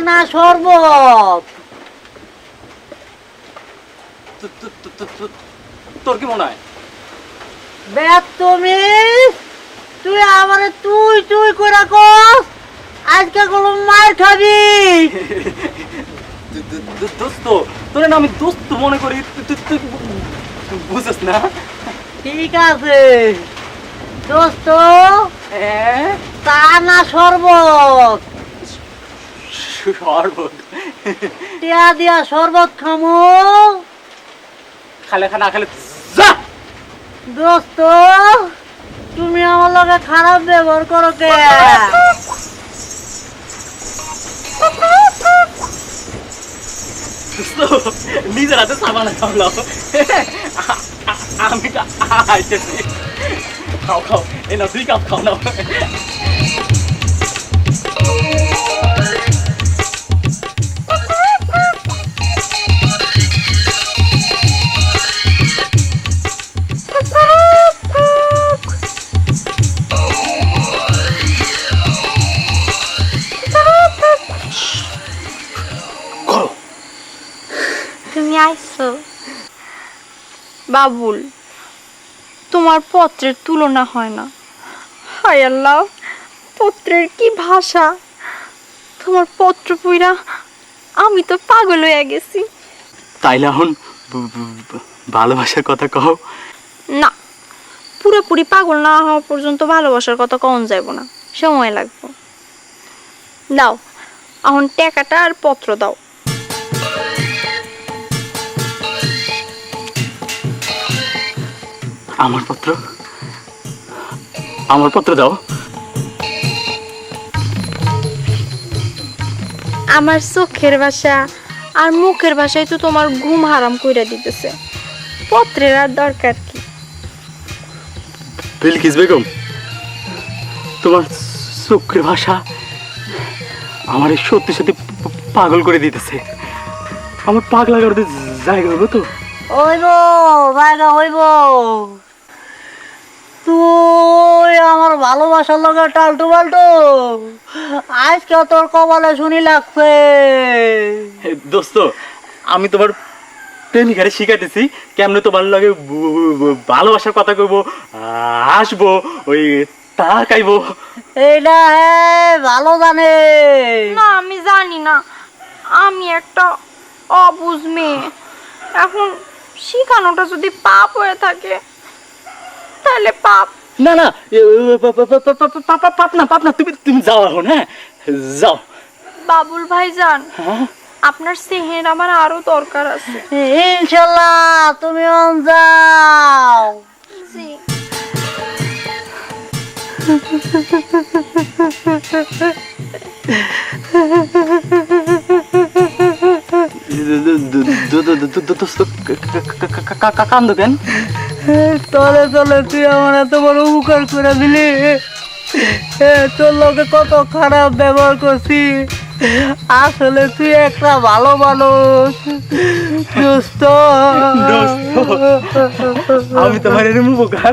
না শরবত। তোর কি মনে হয়? বেদ তুমি তুই আমারে তুই তুই করে কস আজকে কোনো মার খাবি। দোস্ত তোর না আমি দোস্ত মনে করি তুই- বুঝছিস না? ঠিক আছে। দোস্ত হ্যাঁ? তা না শরবত? শরবত টিয়া দিয়া শরবত খামো খালে খানা খালে যা দোস্ত তুমি আমার লগে খারাপ ব্যবহার করো কে নিজের হাতে সাবানা খাওয়াও আমি আইতেছি খাও খাও এই না দুই কাপ খাও নাও আইছো বাবুল তোমার পত্রের তুলনা হয় না। হায় আল্লাহ পত্রের কি ভাষা? তোমার পত্র পইরা আমি তো পাগল হয়ে গেছি। তাইলে এখন ভালোবাসার কথা কও। না পুরোপুরি পাগল না হওয়া পর্যন্ত ভালোবাসার কথা কখন যাব না। সময় লাগবে। দাও এখন টাকাটা আর পত্র দাও। আমার পত্র। আমার পত্র দাও। আমার চোখের ভাষা আর মুখের ভাষায় তো তোমার ঘুম হারাম কইরা দিতেছে। পত্রের আর দরকার কি? বিলকিস বেগম তোমার চোখের ভাষা আমার এই সত্যি সত্যি পাগল করে দিতেছে। আমার পাগলা করতে জায়গা হব তো? হইব জায়গা হইব। তুই আমার ভালোবাসার লগে টালটু পাল্টু। আজকে তোর কপালে শুনি লাগছে। দোস্ত আমি তোমার প্রেমিকারে শিখাইতেছি কেমনে তোমার লাগে ভালোবাসার কথা কইবো আসব ওই তাকাইবো এইটা হে ভালো জানে। না আমি জানি না। আমি একটা অবুঝ মেয়ে। এখন শিখানোটা যদি পাপ হয়ে থাকে তাহলে পাপ না না পাপ না পাপ না তুমি তুমি যাও এখন হ্যাঁ যাও বাবুল ভাইজান হ্যাঁ আপনার সেহের আমার আরও দরকার আছে ইনশাল্লাহ তুমি যাও জি দোস্ত কান্দো কেন তলে তলে তুই আমার এত বড় উপকার করে দিলি তোর লোকে কত খারাপ ব্যবহার করছি আসলে তুই একটা ভালো মানুষ দোস্ত আমি তোমার এরম উপকার